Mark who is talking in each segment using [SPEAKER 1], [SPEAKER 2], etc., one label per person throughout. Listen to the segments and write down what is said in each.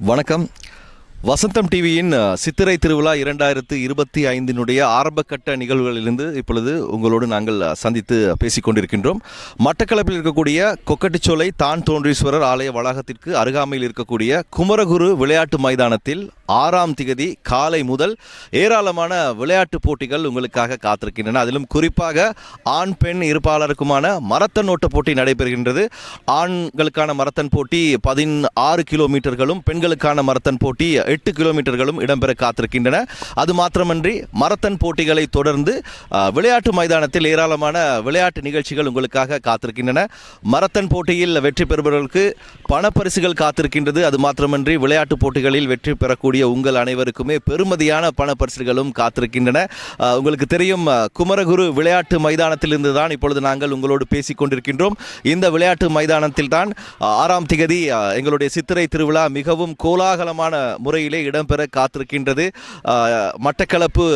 [SPEAKER 1] வணக்கம். வசந்தம் டிவியின் சித்திரை திருவிழா இரண்டாயிரத்து இருபத்தி ஐந்தினுடைய ஆரம்பகட்ட நிகழ்வுகளிலிருந்து இப்பொழுது உங்களோடு நாங்கள் சந்தித்து பேசிக் கொண்டிருக்கின்றோம். மட்டக்களப்பில் இருக்கக்கூடிய கொக்கட்டிச்சோலை தான் தோன்றீஸ்வரர் ஆலய வளாகத்திற்கு அருகாமையில் இருக்கக்கூடிய குமரகுரு விளையாட்டு மைதானத்தில் ஆறாம் திகதி காலை முதல் ஏராளமான விளையாட்டு போட்டிகள் உங்களுக்காக காத்திருக்கின்றன. அதிலும் குறிப்பாக ஆண் பெண் இருப்பாளருக்குமான மரத்தன் ஓட்ட போட்டி நடைபெறுகின்றது. ஆண்களுக்கான மரத்தன் போட்டி பதினாறு கிலோமீட்டர்களும் பெண்களுக்கான மரத்தன் போட்டி எட்டு கிலோமீட்டர்களும் இடம்பெற காத்திருக்கின்றன. அது மாத்திரமன்றி மரத்தன் போட்டிகளை தொடர்ந்து விளையாட்டு மைதானத்தில் ஏராளமான விளையாட்டு நிகழ்ச்சிகள் உங்களுக்காக காத்திருக்கின்றன. மரத்தன் போட்டியில் வெற்றி பெறுபவர்களுக்கு பணப்பரிசுகள் காத்திருக்கின்றது. அது மாத்திரமன்றி விளையாட்டு போட்டிகளில் வெற்றி பெறக்கூடிய உங்கள் அனைவருக்குமே பெருமதியான பணப்பரிசுகளும் காத்திருக்கின்றன. உங்களுக்கு தெரியும் குமரகுரு விளையாட்டு மைதானத்திலிருந்து தான் இப்பொழுது நாங்கள் உங்களோடு பேசிக் கொண்டிருக்கின்றோம். இந்த விளையாட்டு மைதானத்தில் தான் ஆறாம் திகதி எங்களுடைய சித்திரை திருவிழா மிகவும் கோலாகலமான முறை முறையிலே இடம்பெற காத்திருக்கின்றது. மட்டக்களப்பு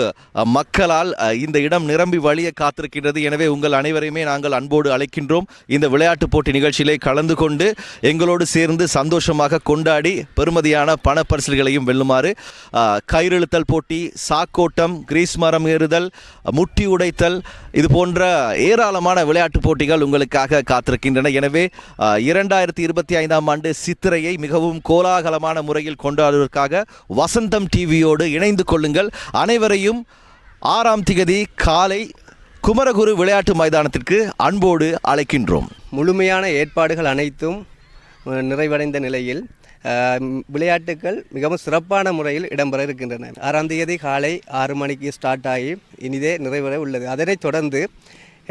[SPEAKER 1] மக்களால் இந்த இடம் நிரம்பி வழிய காத்திருக்கின்றது. எனவே உங்கள் அனைவரையுமே நாங்கள் அன்போடு அழைக்கின்றோம். இந்த விளையாட்டு போட்டி நிகழ்ச்சியிலே கலந்து கொண்டு எங்களோடு சேர்ந்து சந்தோஷமாக கொண்டாடி பெருமதியான பணப்பரிசுகளையும் வெல்லுமாறு அஹ், கயிறிழுத்தல் போட்டி சாக்கோட்டம் கிரீஸ் மரம் ஏறுதல் முட்டி உடைத்தல் இது போன்ற ஏராளமான விளையாட்டு போட்டிகள் உங்களுக்காக காத்திருக்கின்றன. எனவே இரண்டாயிரத்தி இருபத்தி ஐந்தாம் ஆண்டு சித்திரையை மிகவும் கோலாகலமான முறையில் கொண்டாடுவதற்காக வசந்தம் டிவியோடு இணைந்து கொள்ளுங்கள். அனைவரையும் ஆறாம் திகதி காலை குமரகுரு விளையாட்டு மைதானத்திற்கு அன்போடு அழைக்கின்றோம்.
[SPEAKER 2] முழுமையான ஏற்பாடுகள் அனைத்தும் நிறைவடைந்த நிலையில் விளையாட்டுகள் மிகவும் சிறப்பான முறையில் இடம்பெற இருக்கின்றன. ஆறாம் தேதி காலை ஆறு மணிக்கு ஸ்டார்ட் ஆகி இனிதே நிறைவர உள்ளது. அதனைத் தொடர்ந்து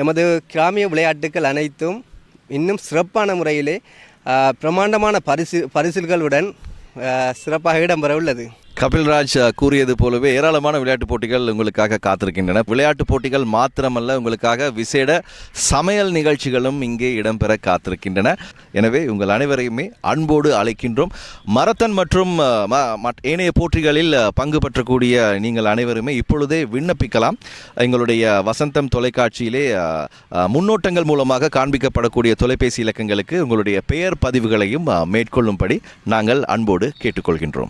[SPEAKER 2] எமது கிராமிய விளையாட்டுகள் அனைத்தும் இன்னும் சிறப்பான முறையிலே பிரமாண்டமான பரிசு பரிசில்களுடன் சிறப்பாக இடம்பெற உள்ளது.
[SPEAKER 1] கபில்ராஜ் கூறியது போலவே ஏராளமான விளையாட்டு போட்டிகள் உங்களுக்காக காத்திருக்கின்றன. விளையாட்டு போட்டிகள் மாத்திரமல்ல உங்களுக்காக விசேட சமையல் நிகழ்ச்சிகளும் இங்கே இடம்பெற காத்திருக்கின்றன. எனவே உங்கள் அனைவரையுமே அன்போடு அழைக்கின்றோம். மரத்தன் மற்றும் ம- ஏனைய போட்டிகளில் பங்கு பெற்றக்கூடிய நீங்கள் அனைவருமே இப்பொழுதே விண்ணப்பிக்கலாம். எங்களுடைய வசந்தம் தொலைக்காட்சியிலே முன்னோட்டங்கள் மூலமாக காண்பிக்கப்படக்கூடிய தொலைபேசி இலக்கங்களுக்கு உங்களுடைய பெயர் பதிவுகளையும் மேற்கொள்ளும்படி நாங்கள் அன்போடு கேட்டுக்கொள்கின்றோம்.